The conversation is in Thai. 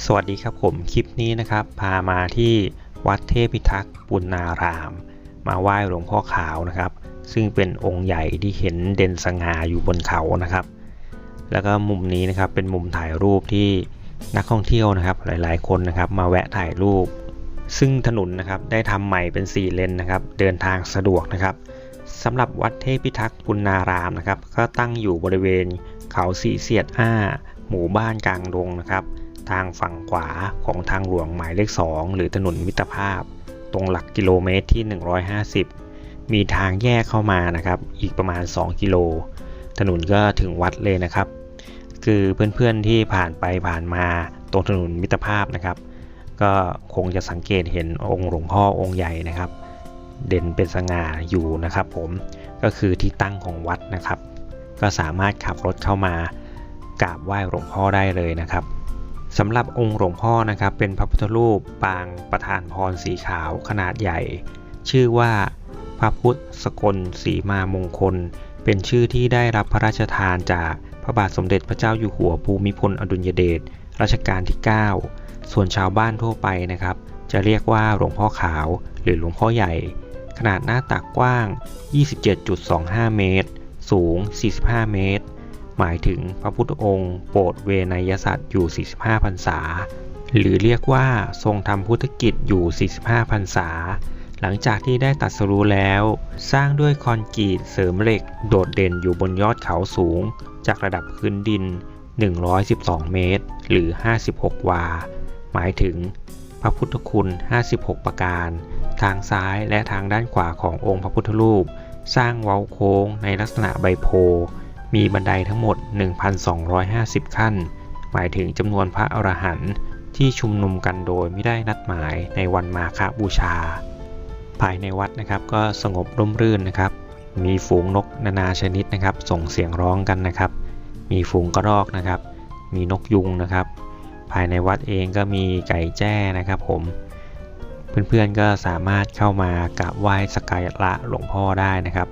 สวัสดีครับผมคลิปนี้นะครับ พามาที่วัดเทพิทักษ์ปุณณาราม มาไหว้หลวงพ่อขาวนะครับ ซึ่งเป็นองค์ใหญ่ที่เห็นเด่นสง่าอยู่บนเขานะครับ แล้วก็มุมนี้นะครับเป็นมุมถ่ายรูปที่นักท่องเที่ยวนะครับ หลายๆ คนนะครับ มาแวะถ่ายรูป ซึ่งถนนนะครับได้ทำใหม่เป็น4เลนนะครับ เดินทางสะดวกนะครับสำหรับวัดเทพิทักษ์ปุณณารามนะครับ ก็ตั้งอยู่บริเวณเขาสีเสียดอ้า หมู่บ้านกลางดงนะครับ ทางฝั่งขวาของทางหลวงหมายเลข 2 หรือถนนมิตรภาพ ตรงหลักกิโลเมตรที่ 150 มีทางแยกเข้ามานะครับ อีกประมาณ 2 กิโล ถนนก็ถึงวัดเลยนะครับ คือเพื่อนๆที่ผ่านไปผ่านมาตรงถนนมิตรภาพนะครับ ก็คงจะสังเกตเห็นองค์หลวงพ่อองค์ใหญ่นะครับ เด่นเป็นสง่าอยู่นะครับ ผมก็คือที่ตั้งของวัดนะครับ ก็สามารถขับรถเข้ามา กราบไหว้หลวงพ่อได้เลยนะครับสำหรับองค์หลวงพ่อนะครับเป็นพระพุทธรูปปางประธานพรสีขาวขนาดใหญ่ ชื่อว่าพระพุทธสกลสีมามงคล เป็นชื่อที่ได้รับพระราชทานจากพระบาทสมเด็จพระเจ้าอยู่หัวภูมิพลอดุลยเดชรัชกาลที่ 9 ส่วนชาวบ้านทั่วไปนะครับ จะเรียกว่าหลวงพ่อขาวหรือหลวงพ่อใหญ่ ขนาดหน้าตักกว้าง 27.25 เมตร สูง 45 เมตร หมายถึงพระพุทธองค์โปรดเวนยสัตว์อยู่ 45พรรษา หรือเรียกว่าทรงทำพุทธกิจอยู่ 45พรรษา หลังจากที่ได้ตัดสรู้แล้ว สร้างด้วยคอนกรีตเสริมเหล็ก โดดเด่นอยู่บนยอดเขาสูง จากระดับพื้นดิน 112 เมตร หรือ 56 วา หมายถึงพระพุทธคุณ 56 ประการ ทางซ้ายและทางด้านขวาขององค์พระพุทธรูป สร้างเว้าโค้งในลักษณะใบโพ มีบันไดทั้งหมด 1,250 ขั้น หมายถึงจำนวนพระอรหันต์ที่ชุมนุมกันโดยไม่ได้นัดหมายในวันมาฆบูชา ภายในวัดนะครับก็สงบร่มรื่นนะครับ มีฝูงนกนานาชนิดนะครับ ส่งเสียงร้องกันนะครับ มีฝูงกระรอกนะครับ มีนกยุงนะครับ ภายในวัดเองก็มีไก่แจ้นะครับ ผม เพื่อนๆก็สามารถเข้ามากราบไหว้สักการะหลวงพ่อได้นะครับ